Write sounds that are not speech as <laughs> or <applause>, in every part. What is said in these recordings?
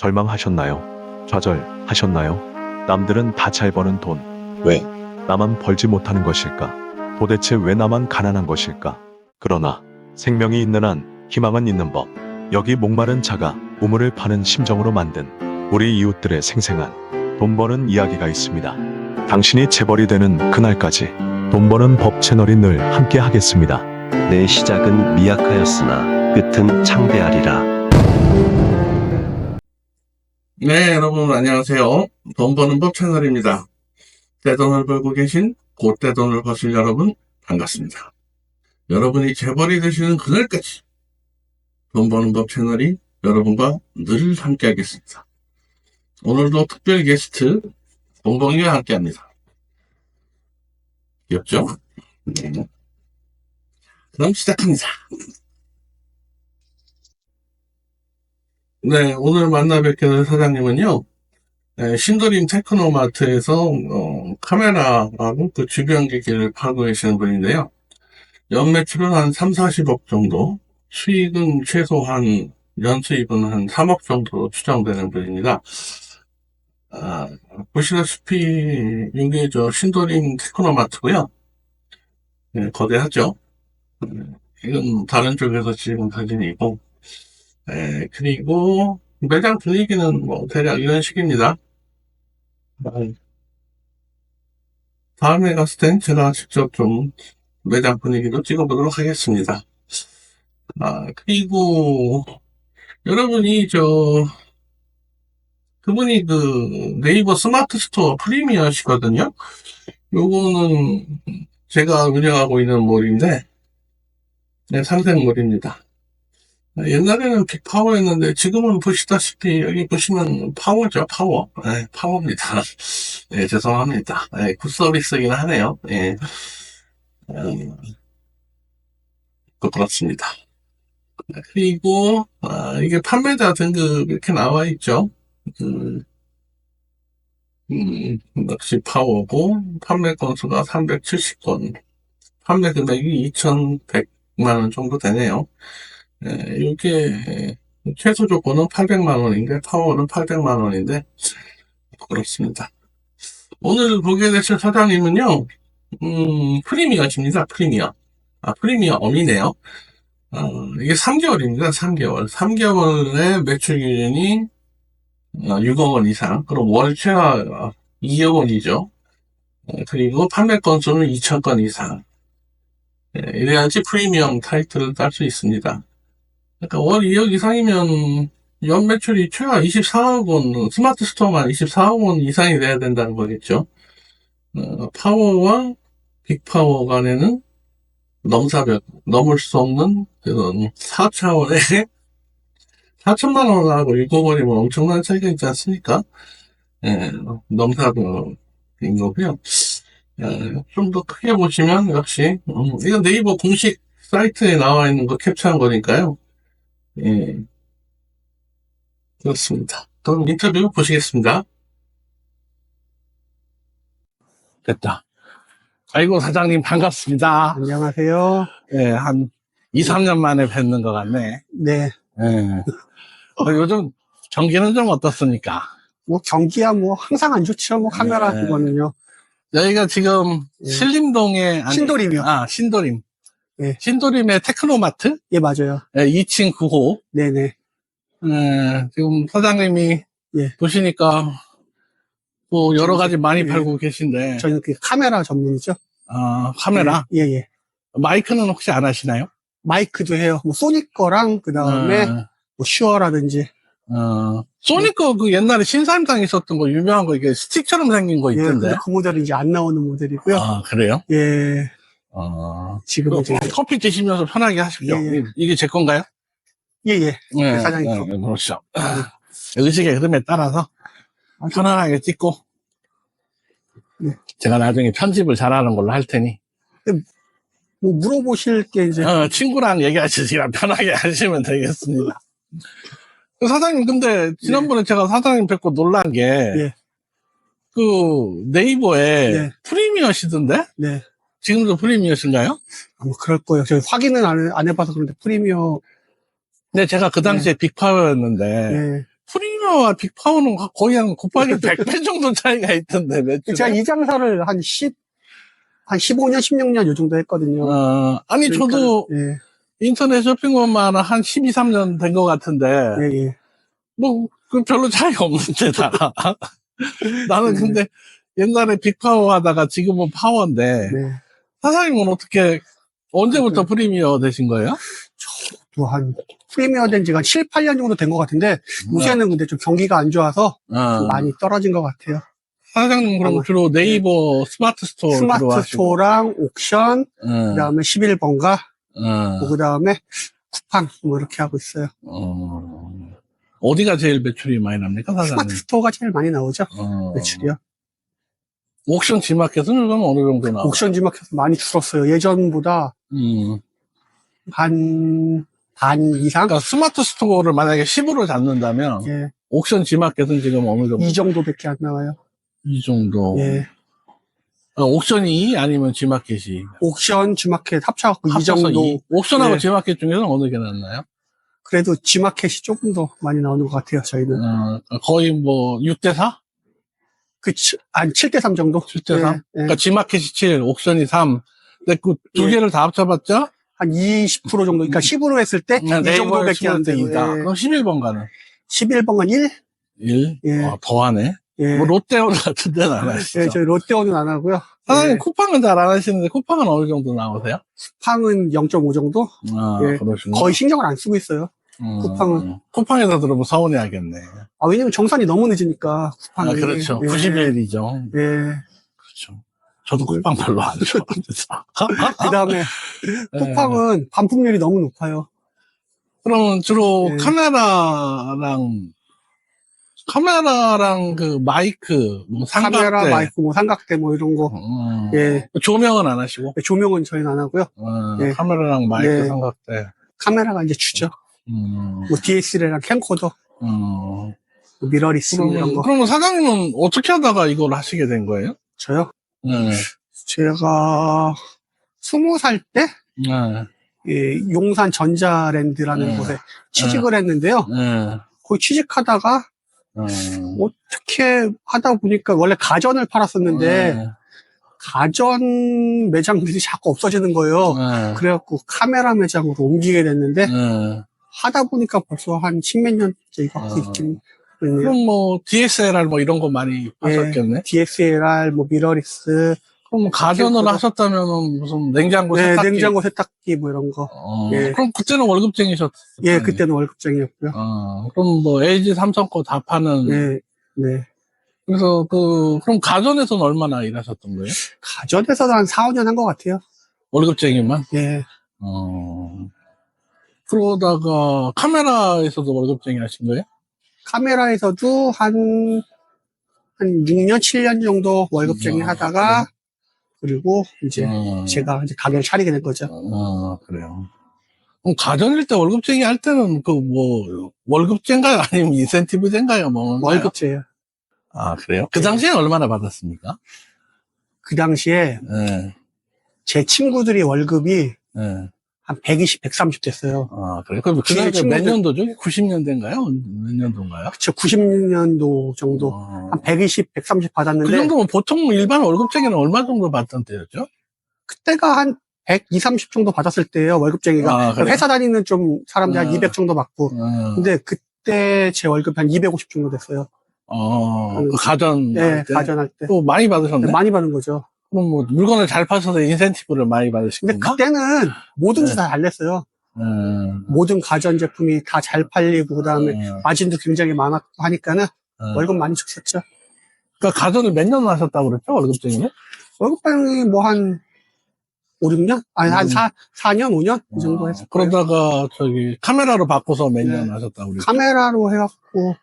절망하셨나요? 좌절하셨나요? 남들은 다 잘 버는 돈. 왜 나만 벌지 못하는 것일까? 도대체 왜 나만 가난한 것일까? 그러나 생명이 있는 한 희망은 있는 법. 여기 목마른 자가 우물을 파는 심정으로 만든 우리 이웃들의 생생한 돈 버는 이야기가 있습니다. 당신이 재벌이 되는 그날까지 돈 버는 법 채널이 늘 함께 하겠습니다. 내 시작은 미약하였으나 끝은 창대하리라. 네, 여러분 안녕하세요. 돈 버는 법 채널입니다. 떼돈을 벌고 계신 곧 떼돈을 버실 여러분 반갑습니다. 여러분이 재벌이 되시는 그날까지 돈 버는 법 채널이 여러분과 늘 함께 하겠습니다. 오늘도 특별 게스트 봉봉이와 함께 합니다. 귀엽죠? 네. 그럼 시작합니다. 네, 오늘 만나 뵙게 될 사장님은요, 네, 신도림 테크노마트에서 어, 카메라하고 그 주변 기기를 팔고 계시는 분인데요. 연매출은 한 3, 40억 정도, 수익은 최소 한 연수입은 한 3억 정도로 추정되는 분입니다. 아, 보시다시피 이게 저 신도림 테크노마트고요. 네, 거대하죠. 네, 이건 다른 쪽에서 찍은 사진이고, 네, 그리고 매장 분위기는 뭐 대략 이런 식입니다. 다음에 갔을 땐 제가 직접 좀 매장 분위기도 찍어보도록 하겠습니다. 아, 그리고 여러분이 저 그분이 그 네이버 스마트 스토어 프리미어시거든요. 요거는 제가 운영하고 있는 몰인데 네, 상생몰입니다. 옛날에는 빅파워였는데 지금은 보시다시피 여기 보시면 파워죠 파워. 네, 파워입니다. <laughs> 네, 죄송합니다. 네, 굿서비스이긴 하네요. 예. 음, 그 그렇습니다. 그리고 아, 이게 판매자 등급 이렇게 나와 있죠? 그, 음, 역시 파워고 판매 건수가 370건. 판매 금액이 2,100만원 정도 되네요. 예, 이게 최소 조건은 800만 원인데 파워는 800만 원인데 그렇습니다. 오늘 보게 되실 사장님은요, 음, 프리미어십니다. 프리미어. 아, 프리미어엄이네요. 어, 이게 3개월입니다. 3개월. 3개월의 매출 기준이 어, 6억 원 이상. 그럼 월 최하 2억 원이죠. 어, 그리고 판매 건수는 2천 건 이상. 예, 이래야지 프리미엄 타이틀을 딸 수 있습니다. 그러니까 월 2억 이상이면 연 매출이 최하 24억 원, 스마트 스토어만 24억 원 이상이 돼야 된다는 거겠죠. 어, 파워와 빅파워 간에는 넘사벽, 넘을 수 없는 그런 4차원의 4천만 <laughs> 원하고 6억 원이면 엄청난 차이가 있지 않습니까? 예, 넘사벽인 거고요. 좀더 크게 보시면 역시 음, 이건 네이버 공식 사이트에 나와 있는 거 캡처한 거니까요. 예. 그렇습니다. 그럼 인터뷰 보시겠습니다. 됐다. 아이고, 사장님 반갑습니다. 안녕하세요. 예, 한 2, 3년 만에 뵙는 것 같네. 네. 예. 어, 요즘 경기는 좀 어떻습니까? 뭐 경기야 뭐 항상 안 좋죠. 뭐 카메라 네. 그거는요. 여기가 지금 예. 신림동에 아니, 신도림이요. 아, 신도림. 예. 신도림의 테크노마트 예, 맞아요. 예, 2층 9호. 네네. 예, 지금 사장님이 예. 보시니까 뭐 여러 가지 많이 예. 팔고 계신데 저희는 그 카메라 전문이죠. 아, 카메라 예, 예. 마이크는 혹시 안 하시나요? 마이크도 해요. 뭐 소니 거랑 그 다음에 어, 뭐 슈어라든지. 어, 소니 거그 옛날에 신사임당에 있었던 거 유명한 거 이게 스틱처럼 생긴 거 예, 있던데. 근데 그 모델은 이제 안 나오는 모델이고요. 아, 그래요? 예. 어. 지금 이제 커피 드시면서 편하게 하십시오. 예, 예. 이- 이게 제 건가요? 예, 예. 네, 사장님 네, 거. 네, 그렇죠. 의식의 흐름에 따라서 편안하게 찍고 네. 제가 나중에 편집을 잘하는 걸로 할 테니 뭐 물어보실 게 이제 어, 친구랑 얘기하시지만 편하게 <laughs> 하시면 되겠습니다. 그 사장님 근데 지난번에 제가 사장님 뵙고 놀란 게 예. 그 네이버에 네. 프리미어 시던데 네. 지금도 프리미어신가요? 뭐 그럴 거예요. 저희 확인은 안, 해- 안 해봐서 그런데 프리미어 근데 제가 그 당시에 빅파워였는데 예. 프리미어 카메라와 빅파워는 거의 한 곱하기 100배 <laughs> 정도 차이가 있던데, 매출에. 제가 이 장사를 한 10, 한 15년, 16년 요 정도 했거든요. 어, 아니, 그러니까, 저도 예, 인터넷 쇼핑몰만 한 12, 3년 된 것 같은데, 예, 예. 뭐, 그 별로 차이가 없는데, 다. <laughs> 나는 네. 근데 옛날에 빅파워 하다가 지금은 파워인데, 네. 사장님은 어떻게, 언제부터 프리미어 되신 거예요? 또 한, 프리미어 된 지가 한 7, 8년 정도 된 것 같은데, 요새는 근데 좀 경기가 안 좋아서 어. 좀 많이 떨어진 것 같아요. 사장님 그럼 어. 주로 네이버 스마트 스토어 스마트. 스토어랑 옥션, 어, 그 다음에 11번가, 어, 그 다음에 쿠팡, 뭐 이렇게 하고 있어요. 어. 어디가 제일 매출이 많이 납니까, 사장님? 스마트 스토어가 제일 많이 나오죠. 어. 매출이요. 옥션 지마켓은 요즘 어느 정도 나와요? 옥션 지마켓 많이 줄었어요. 예전보다 음. 반, 반 이상? 그러니까 스마트 스토어를 만약에 10으로 잡는다면 예, 옥션 지마켓은 지금 어느 정도? 이 정도밖에 안 나와요. 이 정도. 예. 어, 옥션이 2 아니면 지마켓이? 옥션, 지마켓 합쳐갖고 이 정도. 이. 옥션하고 네. 지마켓 중에서는 어느 게 낫나요? 그래도 지마켓이 조금 더 많이 나오는 것 같아요, 저희는. 어, 거의 뭐 6대 4? 그, 치- 한 7대 3 정도? 7대 3? 예, 예. 그러니까 지마켓이 7, 옥션이 3. 근데 그 두 예. 개를 다 합쳐봤자 한 20% 정도. 그러니까 10으로 했을 때, 이 정도밖에 안 예. 그럼 11번가는? 11번은 1? 1? 예. 아, 더하네. 예. 뭐 롯데오르 같은 데는 안 하시죠? 예, 저희 롯데원은 안 하고요. 사장님 예. 쿠팡은 잘 안 하시는데 쿠팡은 어느 정도 나오세요? 쿠팡은 0.5 정도? 아, 예. 그러시구나. 거의 신경을 안 쓰고 있어요. 음, 쿠팡은. 쿠팡에서 들어보면 서운해하겠네. 아, 왜냐면 정산이 너무 늦으니까, 쿠팡이. 아, 그렇죠. 예. 90일이죠. 예. 그렇죠. 저도 쿠팡 별로 안 좋아해서. 그 다음에, 예. <laughs> 쿠팡은 반품률이 너무 높아요. 그러면 주로 예. 카메라랑 카메라랑 그 마이크, 뭐 삼각대, 카메라, 마이크, 뭐 삼각대, 뭐 이런 거. 음, 예. 조명은 안 하시고 조명은 저희는 안 하고요. 어, 예. 카메라랑 마이크, 네. 삼각대. 카메라가 이제 주죠. 음, 뭐 DSLR이랑 캠코더, 음. 뭐 미러리스 이런 그러면, 거. 그러면 사장님은 어떻게 하다가 이걸 하시게 된 거예요? 저요? 네. 제가 스무 살 때, 네. 예, 용산 전자랜드라는 네. 곳에 취직을 했는데요. 네. 거기 취직하다가 음. 어떻게 하다 보니까 원래 가전을 팔았었는데 네. 가전 매장들이 자꾸 없어지는 거예요. 네. 그래갖고 카메라 매장으로 옮기게 됐는데 네. 하다 보니까 벌써 한 십몇 년째 이거 하고 아. 있긴 했네요. 그럼 뭐 DSLR 뭐 이런 거 많이 하셨겠네. DSLR, 뭐 미러리스, 그럼 가전을 캠코더. 하셨다면은 무슨 냉장고 네, 세탁기. 냉장고 세탁기 뭐 이런 거. 어, 예. 그럼 그때는 월급쟁이셨어요. 예, 그때는 월급쟁이였고요. 어, 그럼 뭐 LG, 삼성 거 다 파는. 네, 네. 그래서 그 그럼 가전에서는 얼마나 일하셨던 거예요? 가전에서도 한 4, 5년 한 것 같아요. 월급쟁이만. 예. 어. 그러다가 카메라에서도 월급쟁이 하신 거예요? 카메라에서도 한, 한 6년, 7년 정도 월급쟁이 아, 하다가, 그리고 이제 어. 제가 이제 가게를 차리게 된 거죠. 어, 그래요. 그럼 가전일 때 월급쟁이 할 때는 그 뭐 월급제인가요? 아니면 인센티브제인가요? 뭐 월급제예요. 아 그래요? 그 당시에 얼마나 받았습니까? 그 당시에 네, 제 친구들이 월급이 네. 한 120, 130 됐어요. 아 그래요? 그럼 그 당시에 몇 친구들- 년도죠? 90년대인가요? 몇 년도인가요? 그쵸, 90년도 정도. 어. 한 120, 130 받았는데, 그 정도면 보통 일반 월급쟁이는 얼마 정도 받던 때였죠? 그때가 한 120, 30 정도 받았을 때예요 월급쟁이가. 아, 그래요? 회사 다니는 좀 사람들 한 아. 200 정도 받고. 어, 근데 그때 제 월급이 한250 정도 됐어요. 어, 그 가전 네, 할 때? 가전할 때. 또 많이 받으셨네? 많이 받은 거죠. 그럼 뭐 물건을 잘 파셔서 인센티브를 많이 받으신 근데? 그때는 뭐든지 네. 다잘 냈어요. 음, 모든 가전 제품이 다 잘 팔리고, 그 다음에 음, 마진도 굉장히 많았고 하니까는 음. 월급 많이 줬었죠. 그러니까 가전을 몇 년 하셨다고 그랬죠? 월급쟁이는? 월급방이 뭐 한 5, 6년? 아니, 한 음. 4, 4년, 5년? 이 정도 어, 했을 거예요. 그러다가 저기 카메라로 바꿔서 몇 네. 년 하셨다고 그랬죠? 카메라로 해갖고,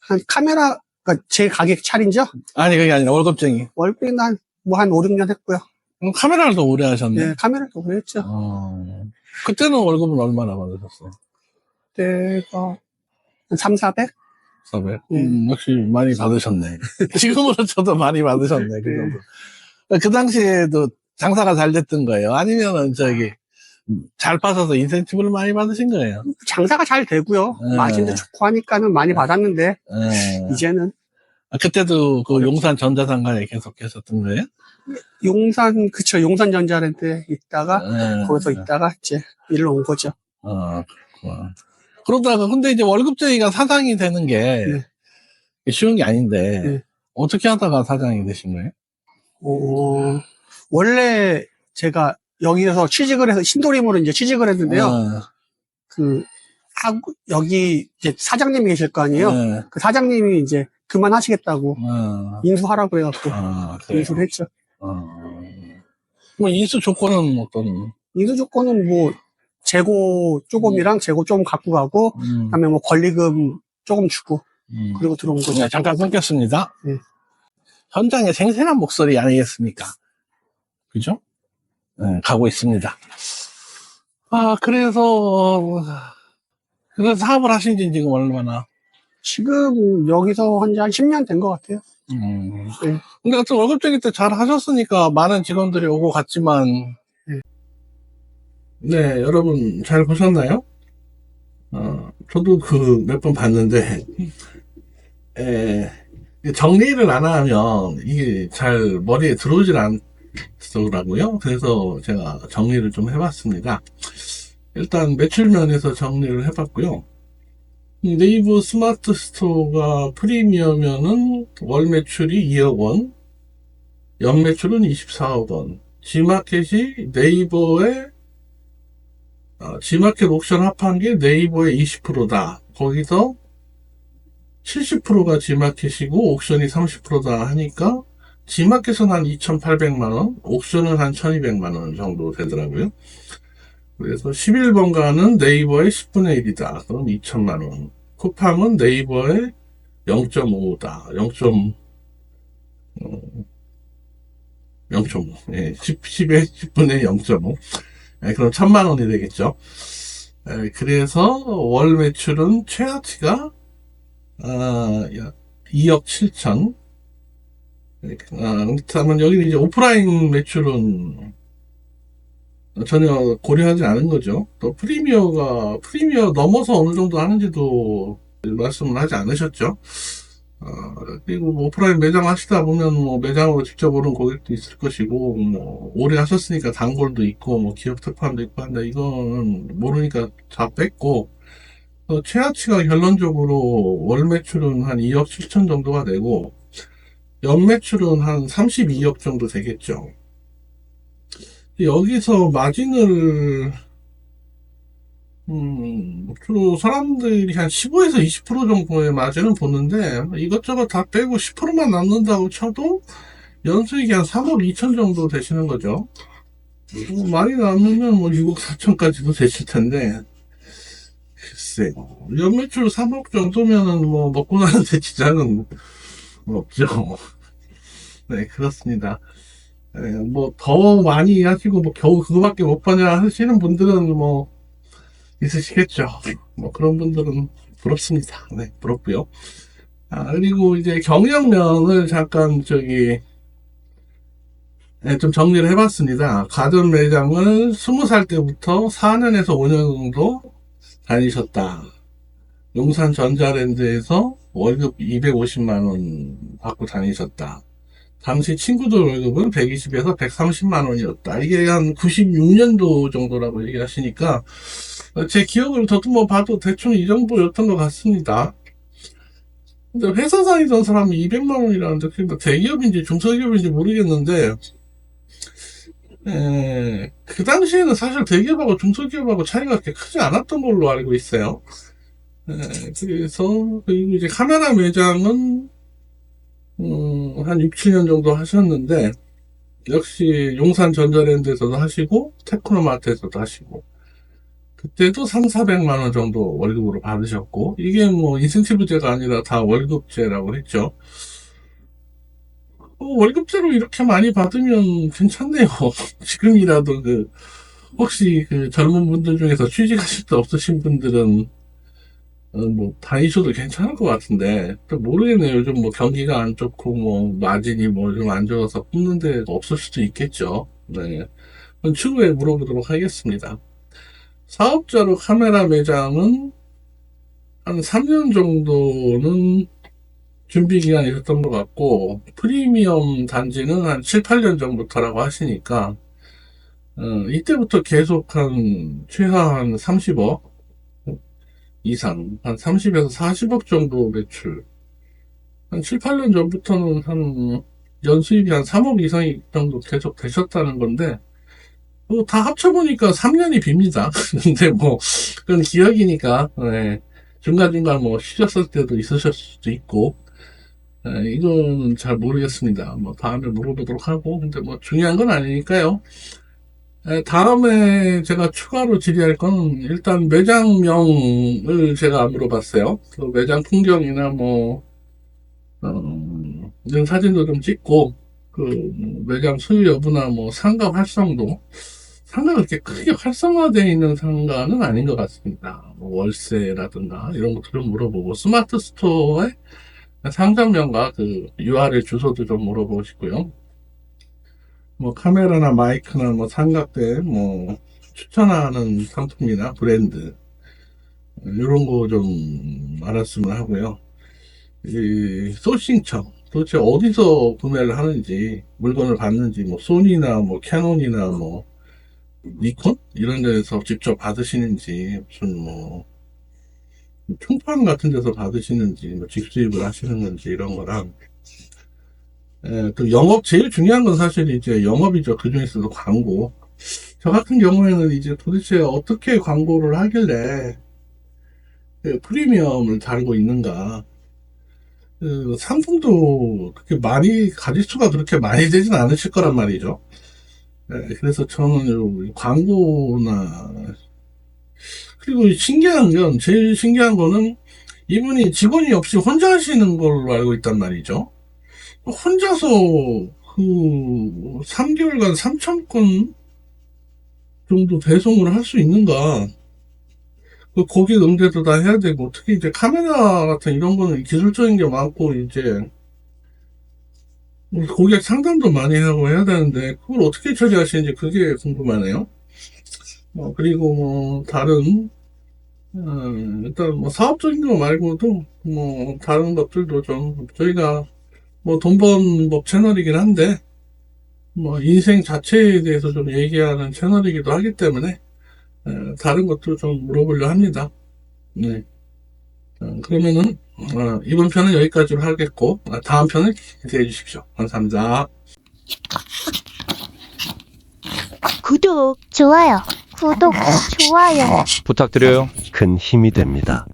한 카메라, 그니까 제 가게 차린죠? 아니 그게 아니라 월급쟁이. 월급은 한, 뭐 한 5, 6년 했고요. 그럼 카메라를 더 오래 하셨네. 네, 카메라도 오래 했죠. 어, 그때는 월급은 얼마나 받으셨어요? 그때가 한 3, 400? 400? 네. 음, 역시 많이 받으셨네. <laughs> 지금으로 쳐도 많이 받으셨네. 그 네. 정도. 그 당시에도 장사가 잘 됐던 거예요? 아니면은 저기 잘 파셔서 인센티브를 많이 받으신 거예요. 장사가 잘 되고요. 네. 마진도 좋고 하니까는 많이 받았는데 예. 이제는 아, 그때도 그 용산 전자상가에 계속 계셨던 거예요? 용산 그쵸 용산 전자랜드에 있다가 예. 거기서 있다가 이제 일로 온 거죠. 어, 그렇구나. 그러다가, 근데 이제 월급쟁이가 사장이 되는 게 네. 쉬운 게 아닌데, 네. 어떻게 하다가 사장이 되신 거예요? 어, 원래 제가 여기에서 취직을 해서 신도림으로 이제 취직을 했는데요. 어, 그 하고 여기 이제 사장님이 계실 거 아니에요. 네. 그 사장님이 이제 그만하시겠다고 어, 인수하라고 어, 그래요. 인수를 했죠. 어. 뭐, 인수 조건은 어떤, 인수 조건은 뭐 재고 조금이랑 재고 좀 갖고 가고 음, 그다음에 뭐 권리금 조금 주고 음. 그리고 들어온 거죠. 네, 잠깐 끊겠습니다. 네. 현장의 생생한 목소리 아니겠습니까? 그죠? 네, 가고 있습니다. 아, 그래서, 그래서 사업을 하신 지 지금 얼마나? 지금 여기서 한 지 한 10년 된 것 같아요. 음. 네. 근데 하여튼 월급쟁이 때 잘 하셨으니까 많은 직원들이 오고 갔지만, 네, 여러분 잘 보셨나요? 어, 저도 그 몇 번 봤는데, 에, 정리를 안 하면 이게 잘 머리에 들어오질 않더라고요. 그래서 제가 정리를 좀 해봤습니다. 일단 매출 면에서 정리를 해봤고요. 이 네이버 스마트 스토어가 프리미엄면은 월 매출이 2억 원, 연 매출은 24억 원, G마켓이 네이버에 어, G마켓 옥션 합한 게 네이버의 20%다. 거기서 70%가 G마켓이고 옥션이 30%다 하니까 G마켓은 한 2,800만 원, 옥션은 한 1,200만 원 정도 되더라고요. 그래서 11번가는 네이버의 10분의 1이다. 그럼 2천만 원. 쿠팡은 네이버의 0.5다. 0. 어, 0.5. 예, 10, 10의 10분의 0.5. 예, 그럼 천만 원이 되겠죠. 예, 그래서 월 매출은 최하치가 아, 2억 7천. 예, 아, 그렇다면 여기는 이제 오프라인 매출은 전혀 고려하지 않은 거죠. 또 프리미어가 프리미어 넘어서 어느 정도 하는지도 말씀을 하지 않으셨죠. 어, 그리고 뭐 오프라인 매장 하시다 보면 뭐 매장으로 직접 오는 고객도 있을 것이고 뭐 오래 하셨으니까 단골도 있고 뭐 기업 특판도 있고 한다 이거는 모르니까 다 뺐고 어, 최하치가 결론적으로 월 매출은 한 2억 7천 정도가 되고 연 매출은 한 32억 정도 되겠죠. 여기서 마진을 음, 주로 사람들이 한 15에서 20% 정도의 마진을 보는데, 이것저것 다 빼고 10%만 남는다고 쳐도, 연수익이 한 3억 2천 정도 되시는 거죠. 뭐 많이 남으면 뭐 6억 4천까지도 되실 텐데, 글쎄, 연매출 3억 정도면은 뭐 먹고 나는 데 지장은 없죠. <laughs> 네, 그렇습니다. 뭐 더 많이 하시고 뭐 겨우 그거밖에 못 버냐 하시는 분들은 뭐 있으시겠죠. 뭐 그런 분들은 부럽습니다. 네, 부럽고요. 아, 그리고 이제 경영면을 잠깐 저기 네, 좀 정리를 해봤습니다. 가전 매장을 20살 때부터 4년에서 5년 정도 다니셨다. 용산 전자랜드에서 월급 250만 원 받고 다니셨다. 당시 친구들 월급은 120에서 130만 원이었다. 이게 한 96년도 정도라고 얘기하시니까 제 기억을 더듬어 봐도 대충 이 정도였던 것 같습니다. 근데 회사 다니던 사람이 200만 원이라는데 그러니까 대기업인지 중소기업인지 모르겠는데 에, 그 당시에는 사실 대기업하고 중소기업하고 차이가 그렇게 크지 않았던 걸로 알고 있어요. 에, 그래서 그리고 이제 카메라 매장은 음, 한 6, 7년 정도 하셨는데, 역시 용산 전자랜드에서도 하시고, 테크노마트에서도 하시고, 그때도 3, 400만 원 정도 월급으로 받으셨고, 이게 뭐 인센티브제가 아니라 다 월급제라고 했죠. 어, 월급제로 이렇게 많이 받으면 괜찮네요. <laughs> 지금이라도 그, 혹시 그 젊은 분들 중에서 취직하실 때 없으신 분들은 어, 뭐 다니셔도 괜찮을 것 같은데 또 모르겠네요. 요즘 뭐 경기가 안 좋고 뭐 마진이 뭐 좀 안 좋아서 뽑는 데가 없을 수도 있겠죠. 네. 그건 추후에 물어보도록 하겠습니다. 사업자로 카메라 매장은 한 3년 정도는 준비 기간이 있었던 것 같고, 프리미엄 단지는 한 7, 8년 전부터라고 하시니까, 어, 이때부터 계속 한, 최하한 30억 이상, 한 30에서 40억 정도 매출. 한 7, 8년 전부터는 한, 연수입이 한 3억 이상 정도 계속 되셨다는 건데, 뭐, 다 합쳐보니까 3년이 빕니다. <laughs> 근데 뭐, 그건 기억이니까, 네. 중간중간 뭐, 쉬셨을 때도 있으실 수도 있고, 네, 이건 잘 모르겠습니다. 뭐, 다음에 물어보도록 하고, 근데 뭐, 중요한 건 아니니까요. 네, 다음에 제가 추가로 질의할 건, 일단 매장명을 제가 안 물어봤어요. 그 매장 풍경이나 뭐, 어, 이런 사진도 좀 찍고, 그, 매장 소유 여부나 뭐, 상가 활성도, 상가가 그렇게 크게 활성화되어 있는 상가는 아닌 것 같습니다. 뭐 월세라든가 이런 것도 좀 물어보고 스마트 스토어의 상점명과 그 URL 주소도 좀 물어보고 싶고요. 뭐 카메라나 마이크나 뭐 삼각대 뭐 추천하는 상품이나 브랜드 이런 거 좀 알았으면 하고요. 이 소싱청 도대체 어디서 구매를 하는지 물건을 받는지 뭐 소니나 뭐 캐논이나 뭐 니콘 이런 데서 직접 받으시는지 무슨 뭐 총판 같은 데서 받으시는지 뭐 직수입을 하시는 건지 이런 거랑 예, 또 영업 제일 중요한 건 사실 이제 영업이죠. 그 중에서도 광고. 저 같은 경우에는 이제 도대체 어떻게 광고를 하길래 그 프리미엄을 달고 있는가. 그 상품도 그렇게 많이 가짓수가 그렇게 많이 되진 않으실 거란 말이죠. 네, 그래서 저는 요 광고나 그리고 신기한 건 제일 신기한 거는 이분이 직원이 없이 혼자 하시는 걸로 알고 있단 말이죠. 혼자서 그 3개월간 3천 건 정도 배송을 할 수 있는가? 그 고객 응대도 다 해야 되고 특히 이제 카메라 같은 이런 거는 기술적인 게 많고 이제 고객 상담도 많이 하고 해야 되는데 그걸 어떻게 처리하시는지 그게 궁금하네요. 뭐 그리고 뭐 다른 어, 일단 뭐 사업적인 거 말고도 뭐 다른 것들도 좀 저희가 뭐돈번법 채널이긴 한데 뭐 인생 자체에 대해서 좀 얘기하는 채널이기도 하기 때문에 어, 다른 것도 좀 물어보려 합니다. 네. 어, 그러면은 어, 이번 편은 여기까지로 하겠고 아, 다음 편을 기대해 주십시오. 감사합니다. 구독, 좋아요, 구독, 좋아요. 부탁드려요. 큰 힘이 됩니다.